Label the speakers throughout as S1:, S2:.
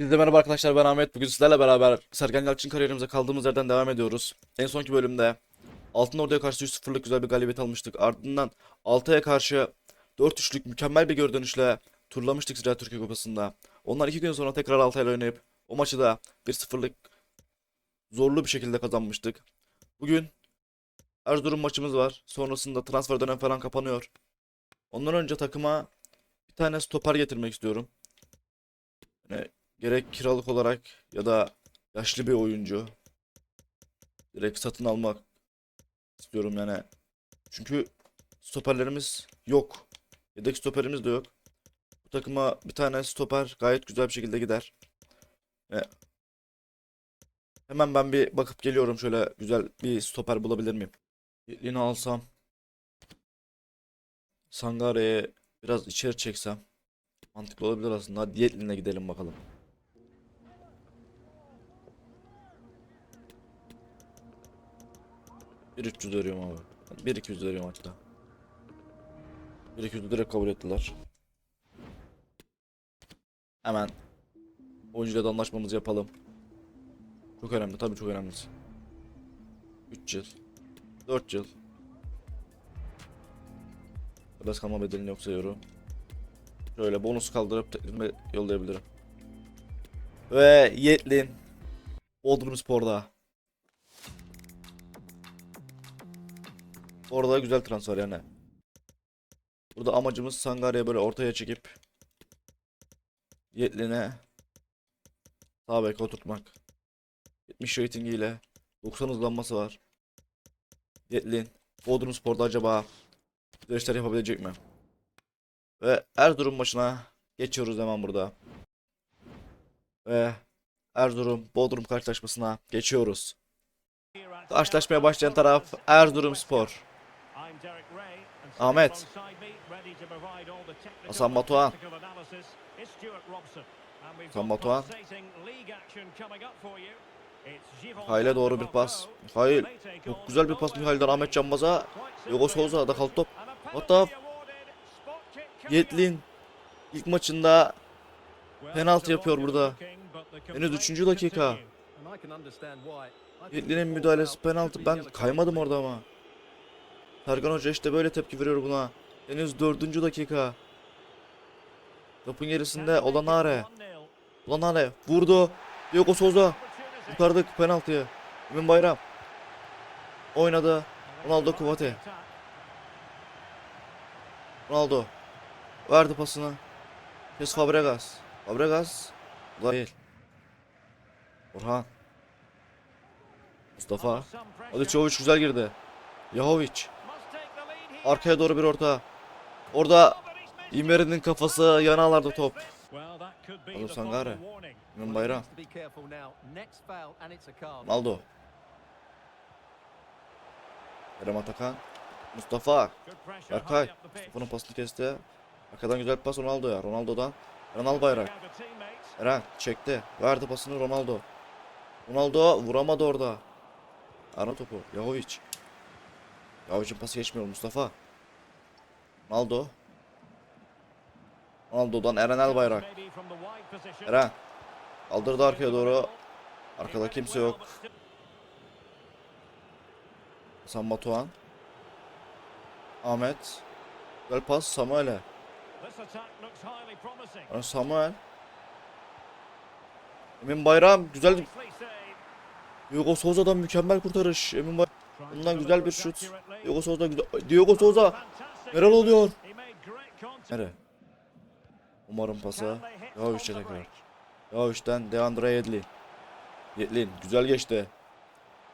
S1: Biz de merhaba arkadaşlar ben Ahmet. Bugün sizlerle beraber Sergen Yalçın kariyerimize kaldığımız yerden devam ediyoruz. En sonki bölümde Altın Ordu'ya karşı 3-0'lık güzel bir galibiyet almıştık. Ardından Altay'a karşı 4-3'lük mükemmel bir geri dönüşle turlamıştık Ziraat Türkiye Kupası'nda. Onlar iki gün sonra tekrar Altay'la oynayıp o maçı da 1-0'lık zorlu bir şekilde kazanmıştık. Bugün Erzurum maçımız var. Sonrasında transfer dönem falan kapanıyor. Ondan önce takıma bir tane stoper getirmek istiyorum. Yani gerek kiralık olarak ya da yaşlı bir oyuncu direkt satın almak istiyorum yani. Çünkü stoperlerimiz yok. Yedek stoperimiz de yok. Bu takıma bir tane stoper gayet güzel bir şekilde gider. Ve hemen ben bir bakıp geliyorum şöyle güzel bir stoper bulabilir miyim? Yeni alsam Sangare'ye biraz içeri çeksem mantıklı olabilir aslında. Hadi Yetlin'e gidelim bakalım. 1300 veriyorum abi. 1200 veriyorum hatta. 1200 direkt kabul ettiler. Hemen oyuncuyla da anlaşmamızı yapalım. Çok önemli tabii çok önemli. 3 yıl. 4 yıl. Biraz kalma bedelini yok sayıyorum. Şöyle bonus kaldırıp teklifime yollayabilirim. Ve Yetlin. Bodrum Spor'da. Orada güzel transfer yani. Burada amacımız Sangare'ye böyle ortaya çekip Yetlin'e sağ beke oturtmak. 70 ratingiyle 90 hızlanması var. Yetlin Bodrum Spor'da acaba güzel yapabilecek mi? Ve Erzurum maçına geçiyoruz hemen burada. Ve Erzurum Bodrum karşılaşmasına geçiyoruz. Karşılaşmaya başlayan taraf Erzurum Spor.
S2: Ahmet.
S1: Hasan Batuhan. Hasan Batuhan. Mihail'e doğru bir pas. Mihail. Çok güzel bir pas Mihail'den Ahmet Canbaz'a. Yogo Souza da kalktı top. Hatta Yetlin ilk maçında penaltı yapıyor burada. Henüz 3. dakika. Yetlin'in müdahalesi penaltı. Ben kaymadım orada ama. Sergen Hoca işte böyle tepki veriyor buna. Henüz 4. dakika. Topun gerisinde Olanare. Olanare vurdu. Diogo Souza. Kurtardık penaltıyı. Emin Bayram. Oynadı. Ronaldo Kuvate. Ronaldo. Verdi pasını. Kes Fabregas. Fabregas. Ulan Değil. Orhan. Mustafa. Hadi Çoviç güzel girdi. Yahovic. Arkaya doğru bir orta. Orada İmeri'nin kafası yanalarda top.
S2: Oğlum Sangare.
S1: Emin Bayram. Ronaldo. Kerem Atakan. Mustafa. Berkay. Mustafa'nın pasını kesti. Arkadan güzel bir pas Ronaldo'ya. Ronaldo'dan. Eren Albayrak. Eren çekti. Verdi pasını Ronaldo. Ronaldo vuramadı orada. Ara topu. Yahovic. Yahovic'in pası geçmiyor Mustafa. Ronaldo. Ronaldo'dan Eren Albayrak. Eren. Kaldırdı arkaya doğru. Arkada kimse yok. Hasan Batuhan. Ahmet. Güzel pas Samuel'e. Yani Samuel. Emin Bayram güzel. Diogo Souza'dan mükemmel kurtarış. Emin Bayram. Bundan güzel bir şut. Diogo Souza güzel. Diogo Souza. Neler oluyor? Nere? Umarım pası. Yahovic'e tekrar. Yahovic'den Deandre Yedlin. Yedlin güzel geçti.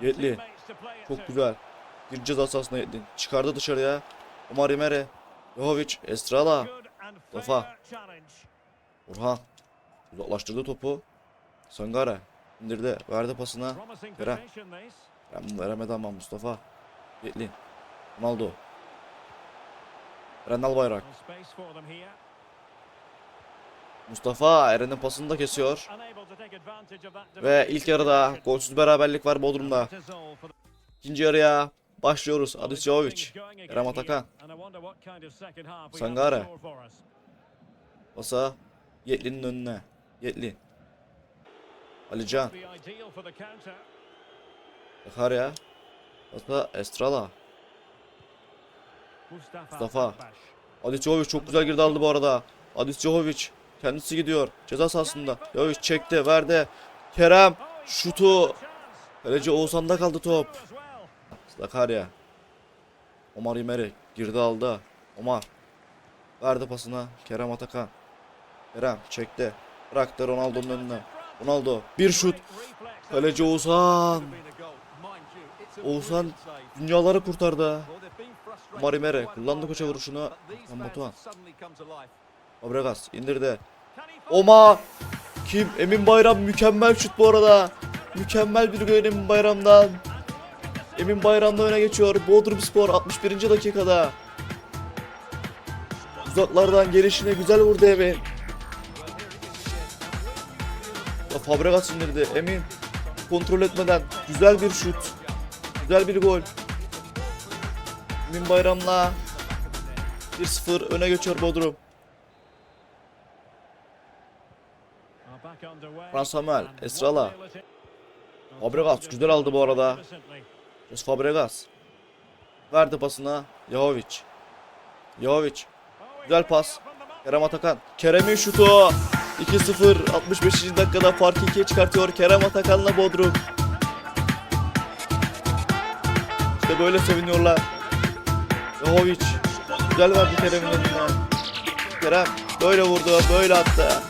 S1: Yedlin. Çok güzel. Bir ceza sahasına Yedlin. Çıkardı dışarıya. Omar Imere. Yahovic. Estrada. Kafa. Orhan. Uzaklaştırdı topu. Sangare. indirdi. Verdi pasına. Kerem. Ben veremedi ama Mustafa. Yedlin. Ronaldo. Eren Albayrak. Mustafa Eren'in pasını da kesiyor. Ve ilk yarıda golsüz beraberlik var Bodrum'da. İkinci yarıya başlıyoruz. Adis Jovic. Kerem Atakan. Sangare. Pasa Yetlin'in önüne. Yetlin. Alican. Bakar ya. Hatta Estrala.
S2: Mustafa.
S1: Adis Jovic çok güzel girdi aldı bu arada. Adis Jovic kendisi gidiyor. Ceza sahasında. Jovic çekti, verdi. Kerem şutu. Kaleci Oğuzhan'da kaldı top. Sakarya. Omar İmeri girdi aldı. Omar. Verdi pasına. Kerem Atakan. Kerem çekti. Bıraktı Ronaldo'nun önüne. Ronaldo bir şut. Kaleci Oğuzhan. Oğuzhan dünyaları kurtardı. Omar İmeri kullandı koça vuruşunu. Hakan Batuhan. Fabregas indirdi. Oma. Kim? Emin Bayram mükemmel şut bu arada. Mükemmel bir gol Emin Bayram'dan. Emin Bayram'da öne geçiyor. Bodrum Spor 61. dakikada. Uzaklardan gelişine güzel vurdu Emin. Fabregas indirdi. Emin kontrol etmeden güzel bir şut. Güzel bir gol. Emin Bayram'la 1-0 öne geçiyor Bodrum. Fran Samuel, Estrala. Fabregas güzel aldı bu arada. Jos Fabregas. Verdi pasına. Jovic. Jovic. Güzel pas. Kerem Atakan. Kerem'in şutu. 2-0 65. dakikada farkı 2'ye çıkartıyor Kerem Atakan'la Bodrum. İşte böyle seviniyorlar. Jovic. Güzel verdi Kerem'in önüne. Kerem böyle vurdu, böyle attı.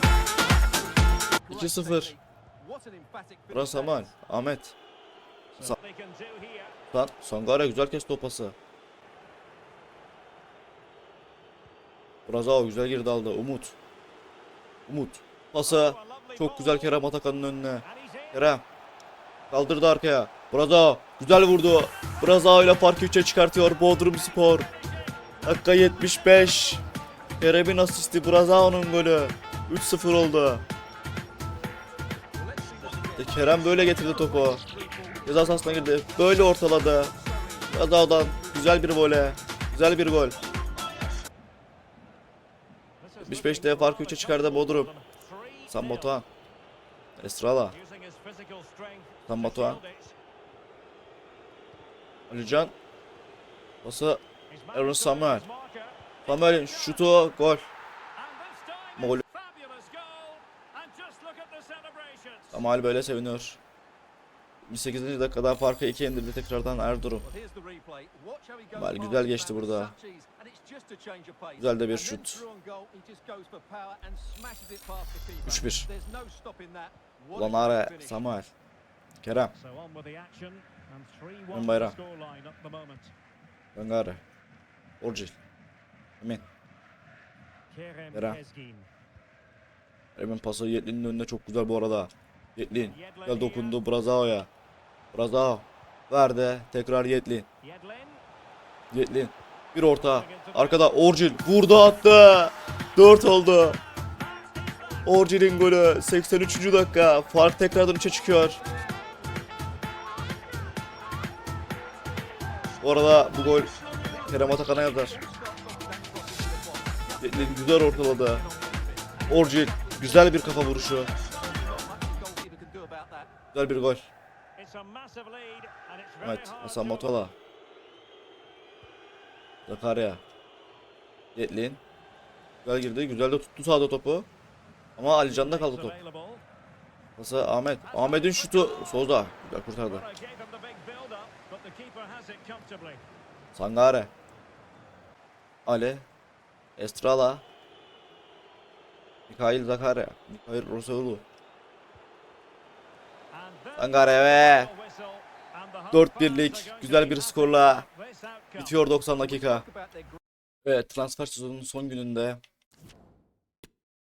S1: 2-0. Burası Samuel. Ahmet. Lan Sangare güzel kesti o pası. Brazao güzel girdi aldı. Umut. Umut. Pası. Çok güzel Kerem Atakan'ın önüne. Kerem. Kaldırdı arkaya. Brazao. Güzel vurdu. Brazao ile farkı 3'e çıkartıyor Bodrum Spor. Dakika 75. Kerem'in asisti Brazao'nun golü. 3-0 oldu. İşte Kerem böyle getirdi topu. Ceza sahasına girdi. Böyle ortaladı. Brazao'dan güzel bir vole. Güzel bir gol. 75'te farkı 3'e çıkardı Bodrum. Sam Batuhan. Estrala. Sam Batuhan. Alican. Pası Aaron Samuel. Samuel'in şutu gol. Gol. Samuel böyle seviniyor. 28. dakikada farkı 2 indirdi tekrardan Erzurum.
S3: Mal güzel geçti burada.
S1: Güzel de bir şut. 3-1. Ulan Are, Samuel. Kerem. Ön bayrağı. Gangare. Orcil. Emin. Kerem. Emin pası Yetlin'in önüne çok güzel bu arada. Yetlin. Güzel dokundu Brazao'ya. Brazao. Verdi. Tekrar Yetlin. Yetlin. Bir orta. Arkada Orcil. Vurdu attı. 4 oldu. Orcil'in golü. 83. dakika. Fark tekrardan 3'e çıkıyor. Bu arada bu gol Kerem Atakan'a yazar. Güzel ortaladı. Orcil. Güzel bir kafa vuruşu. Güzel bir gol. Evet. Hasan Motola. Zakaria. Yetlin. Güzel girdi. Güzel de tuttu sağda topu. Ama Alican'da kaldı top. Nasıl Ahmet? Ahmet'in şutu Soza. Güzel kurtardı. Sangare. Ali. Estrala. Mikhail Zakaria. Mikhail Rosaulu. Sangare ve 4-1'lik güzel bir skorla bitiyor 90 dakika. Ve transfer sezonunun son gününde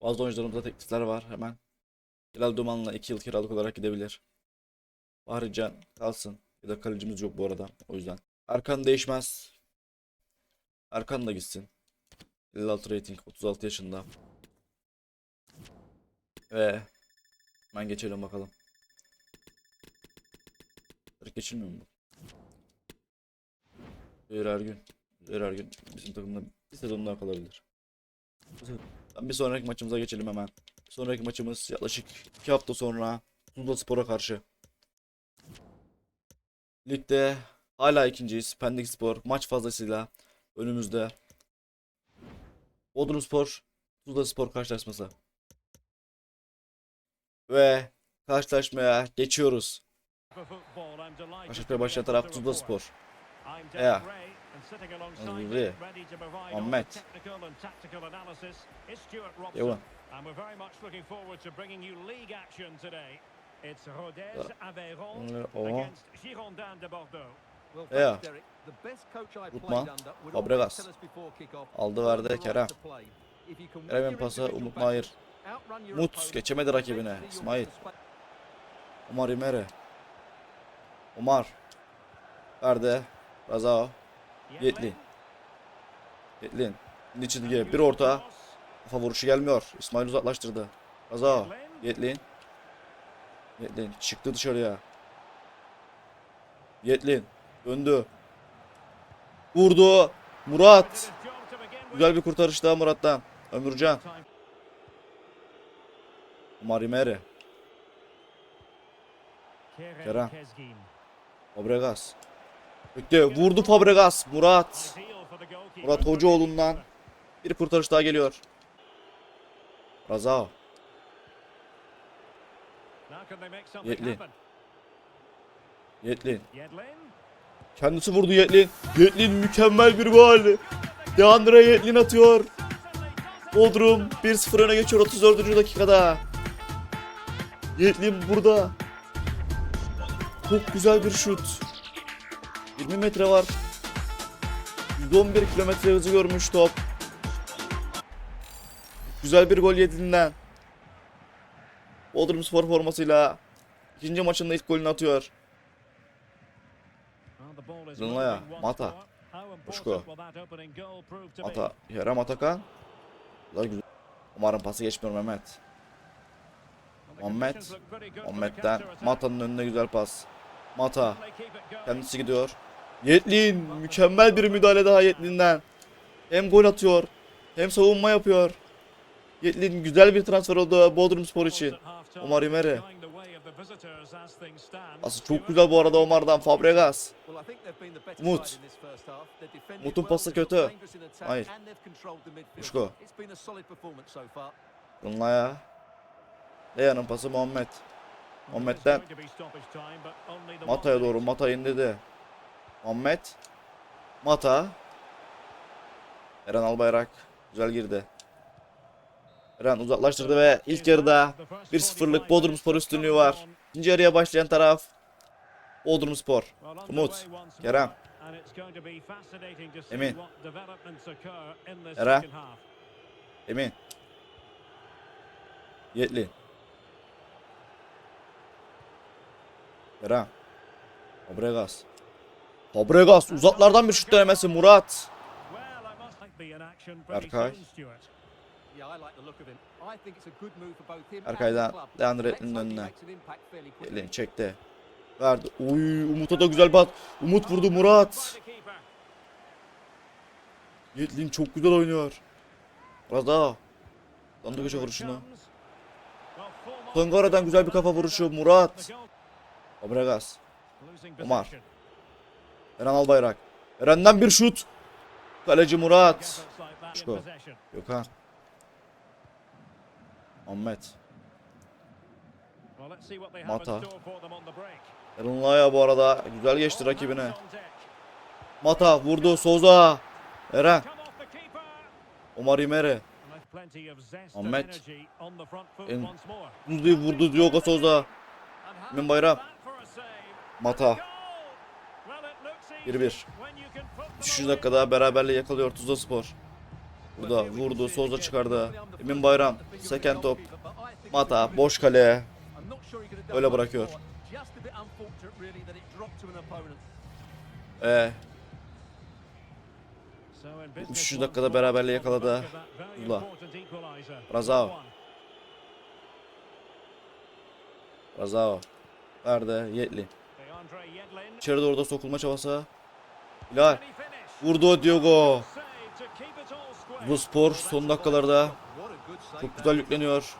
S1: bazı oyuncularımızda teklifler var hemen. Hilal Duman'la 2 yıl kiralık olarak gidebilir. Bahri Can kalsın. Bir de kalecimiz yok bu arada o yüzden. Erkan değişmez. Erkan da gitsin. 56 rating 36 yaşında. Ve hemen geçelim bakalım. Geçilmiyor mu? Züheyr Ergün. Züheyr Ergün bizim takımda bir sezon daha kalabilir. Bir sonraki maçımıza geçelim hemen. Bir sonraki maçımız yaklaşık 2 hafta sonra Tuzla Spor'a karşı. Ligde hala ikinciyiz. Pendik Spor maç fazlasıyla önümüzde. Bodrum Spor, Tuzla Spor karşılaşması. Ve karşılaşmaya geçiyoruz. Karşılaşmaya başlayan taraf Tuzla Spor.
S2: Yeah.
S1: Nuri, Ahmet. Devam.
S2: And we're very much looking forward to bringing you league action today. It's Rodez Aveyron
S1: Oha.
S2: against Girondin de Bordeaux.
S1: Yeah.
S3: always
S1: Fabregas. Aldı verdi Kerem. Kerem'in pası Umut Umut
S3: opponent,
S1: geçemedi rakibine. İsmail. Omar İmeri. Omar. Verdi. Razao. Yetli. Yetlin. Şimdi çizgiye bir orta. Kafa vuruşu gelmiyor. İsmail uzaklaştırdı. Razao. Yetlin. Yetlin çıktı dışarıya. Yetlin. Döndü. Vurdu. Murat. Güzel bir kurtarış daha Murat'tan. Ömürcan. Omar İmeri. Kerem. Fabregas. Bekle. Vurdu Fabregas. Murat. Murat Hocaoğlu'ndan bir kurtarış daha geliyor. Razao. Yetli. Yetlin. Kendisi vurdu Yetlin. Yetlin mükemmel bir gol. Deandre Yetlin atıyor. Bodrum 1-0 öne geçiyor 34. dakikada. Yetlin burada. Çok güzel bir şut. 20 metre var. 111 kilometre hızı görmüş top. Güzel bir gol yediğinden. Bodrum Spor formasıyla ikinci maçında ilk golünü atıyor. Zınlaya, Mata, Uşko. Ata, Kerem Atakan. Güzel güzel. Umarım pası geçmiyor Mehmet. Muhammed. Muhammed'den Mata'nın önüne güzel pas. Mata kendisi gidiyor. Yetlin mükemmel bir müdahale daha Yetlin'den. Hem gol atıyor hem savunma yapıyor. Yetlin güzel bir transfer oldu Bodrum Spor için. Omar İmeri. Aslında çok güzel bu arada Omar'dan Fabregas. Umut'un
S3: well,
S1: pası kötü. Hayır. Uşko.
S3: It's been a solid performance so far.
S1: Lunla'ya. Leyan'ın pası Muhammed. Muhammed'den Mata'ya doğru Mata indirdi. Muhammed. Mata. Eren Albayrak. Güzel girdi. Eren uzaklaştırdı ve ilk yarıda 1-0'lık Bodrum Spor üstünlüğü var. İkinci yarıya başlayan taraf Bodrum Spor. Umut, Kerem. Emin. Eren. Emin. Yetli. Kerem. Fabregas. Fabregas uzaklardan bir şut denemesi Murat. Berkay.
S3: Yeah, I like the look of him. I think it's a good move for both him and
S1: Berkay'dan
S3: the club.
S1: Leandro Etlin'in önüne.
S3: makes an impact fairly quickly.
S1: Yetli çekti. Verdi. Uy Umut'a da güzel bat. Umut vurdu Murat. Yetlin çok güzel oynuyor. Biraz daha. Dandı köşe vuruşunu. Tongara'dan güzel bir kafa vuruşu Murat. Fabregas. Omar. Eren Albayrak. Eren'den bir şut. Kaleci Murat. Uşko. Gökhan. Ahmet. Mata. Eren Laya bu arada güzel geçti rakibine. Mata vurdu Soza. Eren. Omar İmeri. Ahmet. En- Uzun vurdu Diogo Soza. Emin Bayram. Mata. 1-1. 3. dakikada beraberliği yakalıyor Tuzla Spor. Burada vurdu, Soza çıkardı. Emin Bayram, seken top. Mata, boş kale. Öyle bırakıyor. Ee, 73 dakikada beraberliği yakaladı. Tuzla. Razao. Razao. Verdi, Yetli. İçeri doğru da sokulma çabası. Hilal. Vurdu Diogo. Bu spor son dakikalarda çok güzel yükleniyor.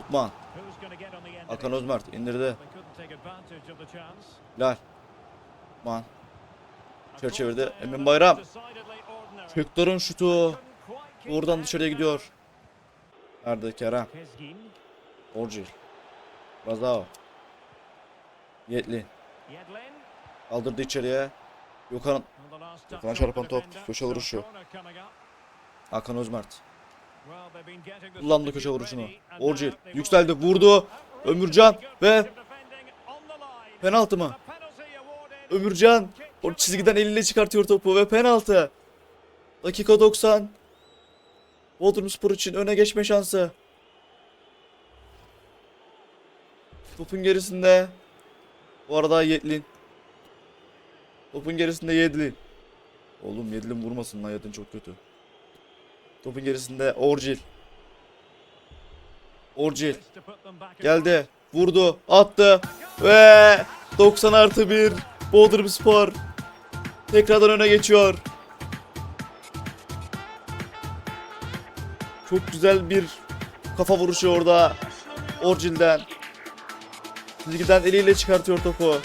S2: Of
S1: Hakan? Özmert indirdi. Hilal. Man.
S2: A
S1: İçeri çevirdi.
S2: cross there
S1: Emin Bayram. Köktor'un şutu. Oradan dışarıya gidiyor. Nerede Kerem? Orcil. Razao. Yetli.
S2: Yedlin.
S1: Kaldırdı içeriye. Gökhan.
S2: Of
S1: çarpan top. Köşe vuruşu. Hakan Özmert. Kullandı köşe vuruşunu. Orcil. Yükseldi. Vurdu. Ömürcan ve penaltı mı? Ömürcan o çizgiden eliyle çıkartıyor topu ve penaltı. Dakika 90. Bodrumspor için öne geçme şansı. Topun gerisinde bu arada Yetlin. Topun gerisinde Yedlin. Oğlum Yedlin vurmasın lan Yedlin çok kötü. Topun gerisinde Orcil. Orcil geldi. Vurdu. Attı. Ve 90 artı 1. Bodrum Spor. Tekrardan öne geçiyor. Çok güzel bir kafa vuruşu orada. Orcil'den. Çizgiden eliyle çıkartıyor topu.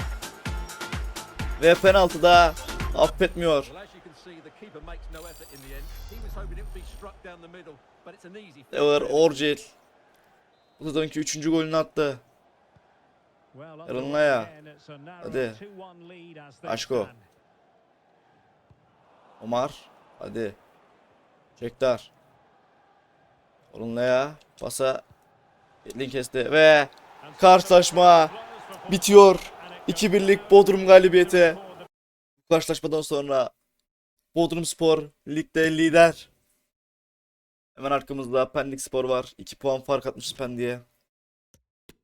S1: Ve penaltıda affetmiyor.
S3: Finish.
S1: Orcil. Bu sezonki 3. golünü attı. Yarınlaya. Hadi. Aşko. Omar. Hadi. Çektar. Orunlaya. Pasa. Yetlin kesti ve karşılaşma bitiyor. 2-1'lik Bodrum galibiyeti. Bu karşılaşmadan sonra Bodrum Spor ligde lider. Hemen arkamızda Pendik Spor var. 2 puan fark atmış Pendik'e.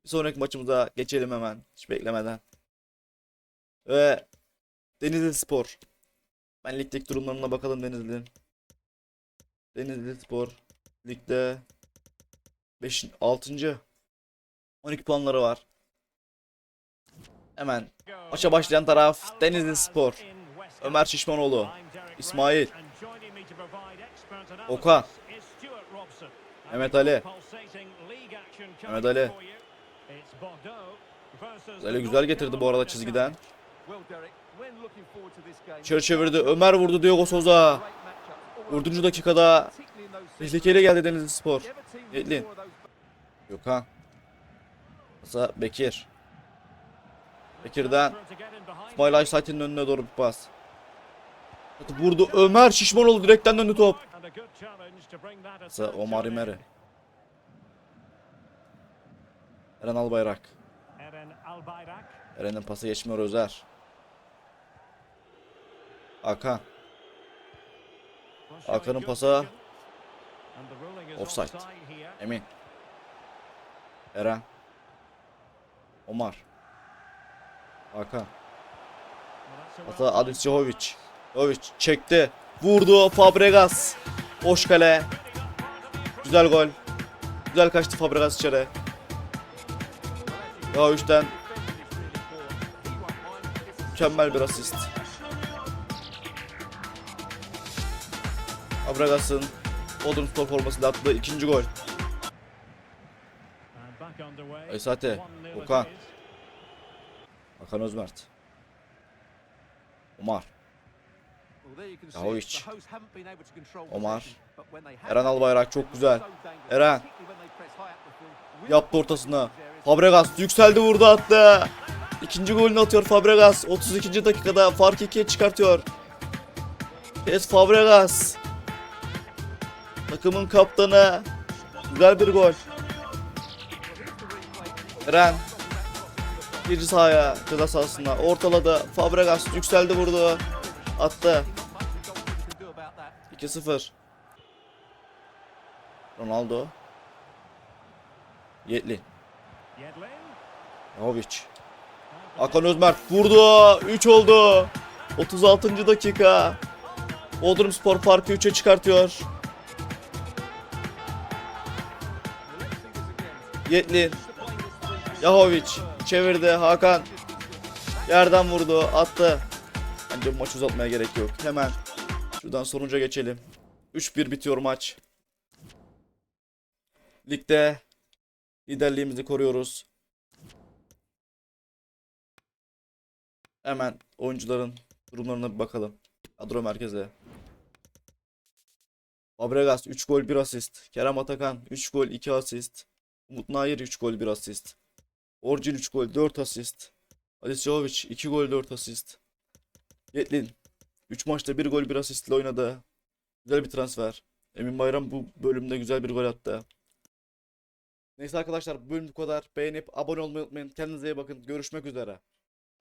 S1: Bir sonraki maçımıza geçelim hemen. Hiç beklemeden. Ve Denizli Spor. Ben ligdeki durumlarına bakalım Denizli'nin. Denizli Spor ligde 5. 6. 12 puanları var. Hemen maça başlayan taraf Denizli Spor. Ömer Şişmanoğlu, İsmail, Okan, Mehmet Ali. Mehmet Ali. Ali güzel getirdi bu arada çizgiden. İçeri çevirdi. Ömer vurdu Diogo
S3: matchups.
S1: 4. dakikada tehlikeyle geldi Denizli Spor. Yetlin. Gökhan. Pasa Bekir. Bekir'den İsmail Aysaytin'in önüne doğru bir pas. Vurdu Ömer Şişmanoğlu direkten döndü top. Pasa Omar İmeri. Eren Albayrak. Eren'in pası geçmiyor Özer. Hakan. Hakan'ın pası. Offside. Emin. Eren. Omar. Hakan. Pası Adil Cihovic. Cihovic çekti. Vurdu Fabregas. Boş kale. Güzel gol. Güzel kaçtı Fabregas içeri. Ya üçten mükemmel bir asist. Fabregas'ın Bodrum Spor formasıyla attığı ikinci gol. Aysate, Okan. Hakan Özmert. Omar.
S3: Control
S1: Omar. Eren Albayrak çok güzel. Eren. Yaptı ortasına. Fabregas yükseldi vurdu attı. İkinci golünü atıyor Fabregas. 32. dakikada fark 2'ye çıkartıyor. Pes Fabregas. Takımın kaptanı. Güzel bir gol. Eren. Girici sahaya ceza sahasına ortaladı. Fabregas yükseldi vurdu. Attı.
S3: you can do about that.
S1: 2-0. Ronaldo. Yetli. Jovic. Hakan Özmert vurdu. 3 oldu. 36. dakika. Bodrum Spor farkı 3'e çıkartıyor. Yetli. Yahovic çevirdi. Hakan yerden vurdu. Attı. Bence bu maçı uzatmaya gerek yok. Hemen şuradan sonuca geçelim. 3-1 bitiyor maç. Ligde Liderliğimizi koruyoruz. Hemen oyuncuların durumlarına bir bakalım. Kadro merkeze. Fabregas 3 gol 1 asist. Kerem Atakan 3 gol 2 asist. Umut Nayır 3 gol 1 asist. Orcil 3 gol 4 asist. Alice Jovic 2 gol 4 asist. Yetlin 3 maçta 1 gol 1 asistle oynadı. Güzel bir transfer. Emin Bayram bu bölümde güzel bir gol attı. Neyse arkadaşlar bu bölüm bu kadar. Beğenip abone olmayı unutmayın. Kendinize iyi bakın. Görüşmek üzere.